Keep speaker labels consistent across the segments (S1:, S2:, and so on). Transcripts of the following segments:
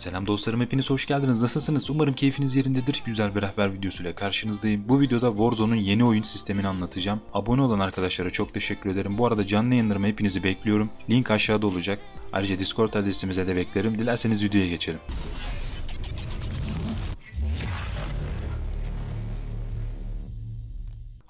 S1: Selam dostlarım hepiniz hoş geldiniz. Nasılsınız? Umarım keyfiniz yerindedir. Güzel bir rehber videosuyla karşınızdayım. Bu videoda Warzone'un yeni oyun sistemini anlatacağım. Abone olan arkadaşlara çok teşekkür ederim. Bu arada canlı yayınlarıma hepinizi bekliyorum. Link aşağıda olacak. Ayrıca Discord adresimize de beklerim. Dilerseniz videoya geçelim.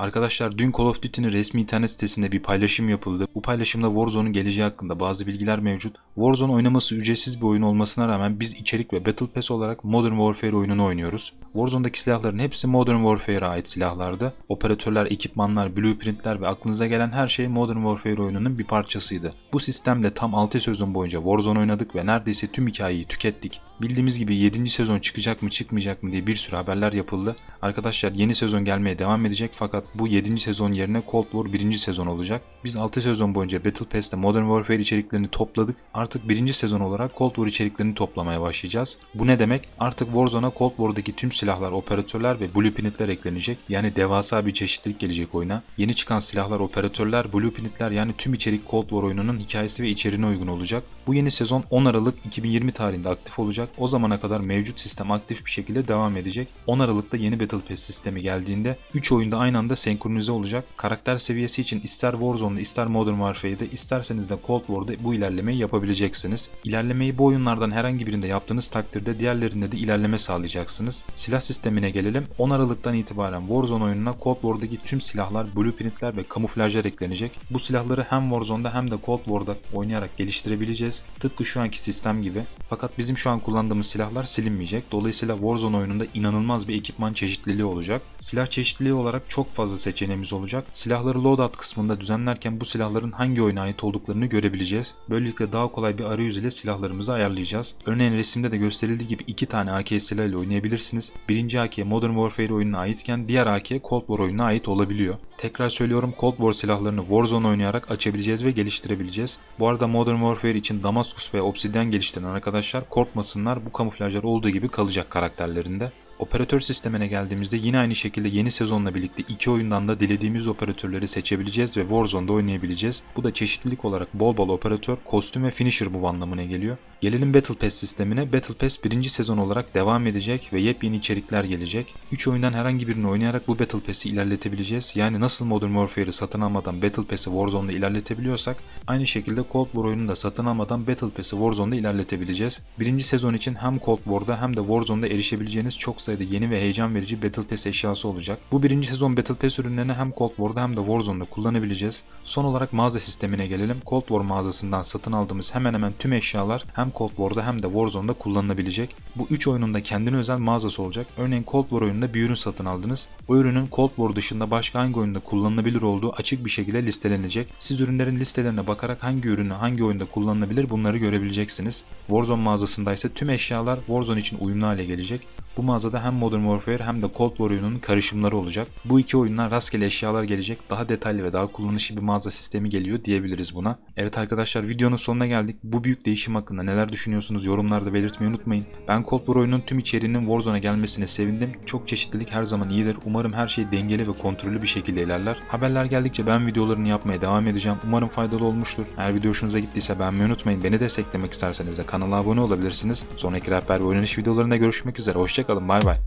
S1: Arkadaşlar dün Call of Duty'nin resmi internet sitesinde bir paylaşım yapıldı. Bu paylaşımda Warzone'un geleceği hakkında bazı bilgiler mevcut. Warzone oynaması ücretsiz bir oyun olmasına rağmen biz içerik ve Battle Pass olarak Modern Warfare oyununu oynuyoruz. Warzone'daki silahların hepsi Modern Warfare'a ait silahlardı. Operatörler, ekipmanlar, blueprintler ve aklınıza gelen her şey Modern Warfare oyununun bir parçasıydı. Bu sistemle tam 6 sezon boyunca Warzone oynadık ve neredeyse tüm hikayeyi tükettik. Bildiğimiz gibi 7. sezon çıkacak mı çıkmayacak mı diye bir sürü haberler yapıldı. Arkadaşlar yeni sezon gelmeye devam edecek fakat bu 7. sezon yerine Cold War 1. sezon olacak. Biz 6 sezon boyunca Battle Pass'te Modern Warfare içeriklerini topladık. Artık 1. sezon olarak Cold War içeriklerini toplamaya başlayacağız. Bu ne demek? Artık Warzone'a Cold War'daki tüm silahlar, operatörler ve blueprintler eklenecek. Yani devasa bir çeşitlilik gelecek oyuna. Yeni çıkan silahlar, operatörler, blueprintler yani tüm içerik Cold War oyununun hikayesi ve içeriğine uygun olacak. Bu yeni sezon 10 Aralık 2020 tarihinde aktif olacak. O zamana kadar mevcut sistem aktif bir şekilde devam edecek. 10 Aralık'ta yeni Battle Pass sistemi geldiğinde 3 oyunda aynı anda senkronize olacak. Karakter seviyesi için ister Warzone'da ister Modern Warfare'de isterseniz de Cold War'da bu ilerlemeyi yapabileceksiniz. İlerlemeyi bu oyunlardan herhangi birinde yaptığınız takdirde diğerlerinde de ilerleme sağlayacaksınız. Silah sistemine gelelim. 10 Aralık'tan itibaren Warzone oyununa Cold War'daki tüm silahlar, blueprintler ve kamuflajlar eklenecek. Bu silahları hem Warzone'da hem de Cold War'da oynayarak geliştirebileceğiz. Tıpkı şu anki sistem gibi. Fakat bizim şu an kullandığımız silahlar silinmeyecek. Dolayısıyla Warzone oyununda inanılmaz bir ekipman çeşitliliği olacak. Silah çeşitliliği olarak çok fazla seçeneğimiz olacak. Silahları loadout kısmında düzenlerken bu silahların hangi oyuna ait olduklarını görebileceğiz. Böylelikle daha kolay bir arayüz ile silahlarımızı ayarlayacağız. Örneğin resimde de gösterildiği gibi iki tane AK silahıyla oynayabilirsiniz. Birinci AK Modern Warfare oyununa aitken diğer AK Cold War oyununa ait olabiliyor. Tekrar söylüyorum Cold War silahlarını Warzone oynayarak açabileceğiz ve geliştirebileceğiz. Bu arada Modern Warfare için Damascus ve Obsidian geliştiren arkadaşlar korkmasınlar bu kamuflajlar olduğu gibi kalacak karakterlerinde. Operatör sistemine geldiğimizde yine aynı şekilde yeni sezonla birlikte iki oyundan da dilediğimiz operatörleri seçebileceğiz ve Warzone'da oynayabileceğiz. Bu da çeşitlilik olarak bol bol operatör, kostüm ve finisher bu anlamına geliyor. Gelelim Battle Pass sistemine. Battle Pass birinci sezon olarak devam edecek ve yepyeni içerikler gelecek. 3 oyundan herhangi birini oynayarak bu Battle Pass'i ilerletebileceğiz. Yani nasıl Modern Warfare'ı satın almadan Battle Pass'i Warzone'da ilerletebiliyorsak aynı şekilde Cold War oyununu da satın almadan Battle Pass'i Warzone'da ilerletebileceğiz. Birinci sezon için hem Cold War'da hem de Warzone'da erişebileceğiniz çok sayıda yeni ve heyecan verici Battle Pass eşyası olacak. Bu birinci sezon Battle Pass ürünlerini hem Cold War'da hem de Warzone'da kullanabileceğiz. Son olarak mağaza sistemine gelelim. Cold War mağazasından satın aldığımız hemen hemen tüm eşyalar hem Cold War'da hem de Warzone'da kullanılabilecek. Bu 3 oyunun da kendine özel mağazası olacak. Örneğin Cold War oyununda bir ürün satın aldınız. O ürünün Cold War dışında başka hangi oyunda kullanılabilir olduğu açık bir şekilde listelenecek. Siz ürünlerin listelerine bakarak hangi ürünü hangi oyunda kullanılabilir bunları görebileceksiniz. Warzone mağazasında ise tüm eşyalar Warzone için uyumlu hale gelecek. Bu mağazada hem Modern Warfare hem de Cold War oyununun karışımları olacak. Bu iki oyundan rastgele eşyalar gelecek. Daha detaylı ve daha kullanışlı bir mağaza sistemi geliyor diyebiliriz buna. Evet arkadaşlar videonun sonuna geldik. Bu büyük değişim hakkında neler düşünüyorsunuz yorumlarda belirtmeyi unutmayın. Ben Cold War oyunun tüm içeriğinin Warzone'a gelmesine sevindim. Çok çeşitlilik her zaman iyidir. Umarım her şey dengeli ve kontrollü bir şekilde ilerler. Haberler geldikçe ben videolarını yapmaya devam edeceğim. Umarım faydalı olmuştur. Eğer video hoşunuza gittiyse beğenmeyi unutmayın. Beni desteklemek isterseniz de kanala abone olabilirsiniz. Sonraki rehber ve oynanış videolarında görüşmek üzere. Hoşçakalın bay bay.